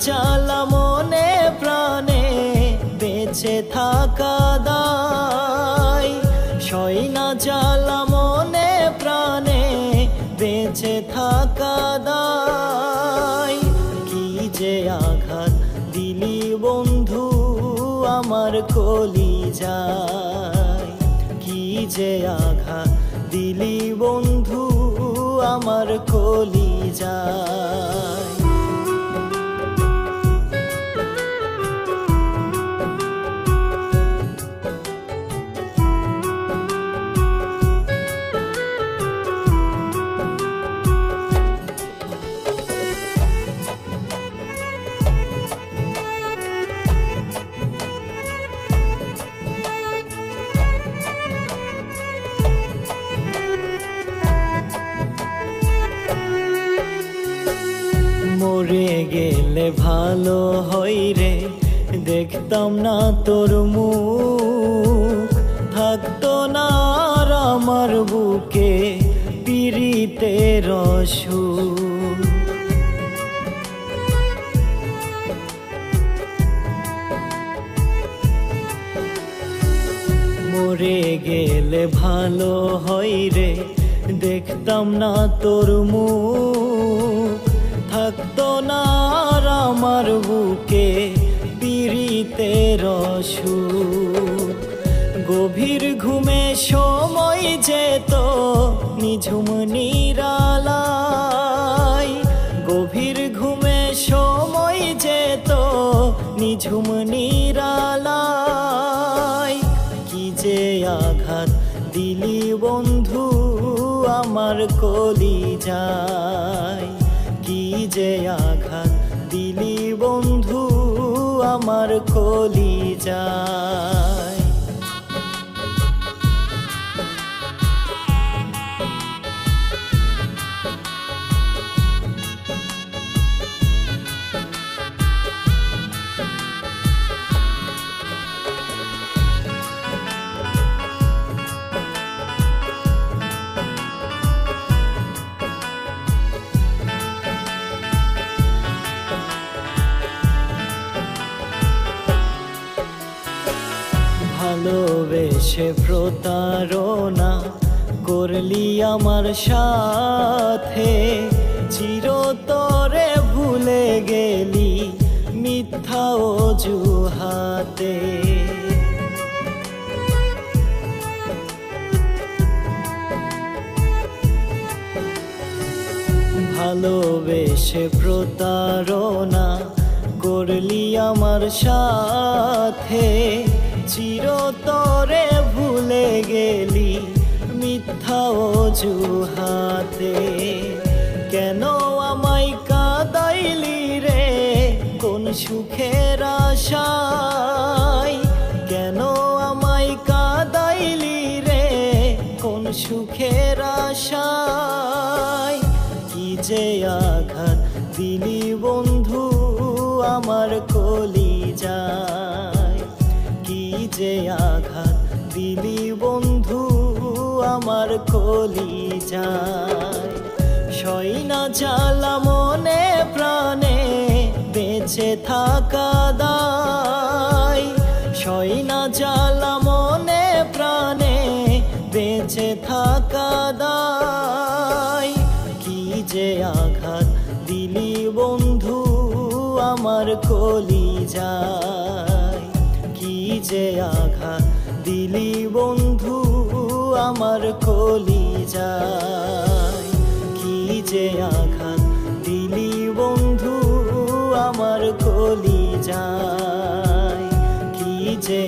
জ্বালা মনে, প্রাণে বেঁচে থাকা দায়। সই না জ্বালা মনে, প্রাণে বেঁচে থাকা দায়। কি যে আঘাত দিলি বন্ধু আমার কলি যায় কি যে আঘাত দিলি বন্ধু আমার কলি যায় মরে গেলে ভালো হই রে। দেখতাম না তোর মুখ। থাকতো না আর আমার বুকে পিড়িতে রসু মরে গেলে ভালো হই রে। দেখতাম না তোর মুখ। থাকতো না আমার বুকে পিড়িতে রসু গভীর ঘুমে সময় যেত, নিঝুম নিরালাই গভীর ঘুমে সময় যেত, নিঝুম নিরালাই কি যে আঘাত দিলি বন্ধু আমার কলি যায় কি যে আঘাত দিলি বন্ধু আমার কলি ভালোবেসে প্রতারণা করলি আমার সাথে। চিরতরে ভুলে গেলি মিথ্যা অজুহাতে। ভালোবেসে প্রতারণা করলি আমার সাথে। চিরতরে অজুহাতে কেন আমায় কাদাইলি রে? কোন সুখের আশায়, কেন আমায় কাদাইলি রে? কোন সুখের আশায়, কি যে আঘাত দিলি বন্ধু আমার কলি যায় কি যে আঘাত কলি যায়। না জ্বালা মনে প্রাণে বেঁচে থাকা দায়। সই না জ্বালা মনে প্রাণে বেঁচে থাকা দায়। কি যে আঘাত দিলি বন্ধু আমার কলি যায়। কি যে আঘাত দিলি বন্ধু আমার কলি যায়। কি যে আঘাত দিলি বন্ধু আমার কলি যায়। কি যে